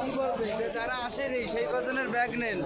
কি বলবে? যে যারা আসেনি সেই কজনের ব্যাগ নেন।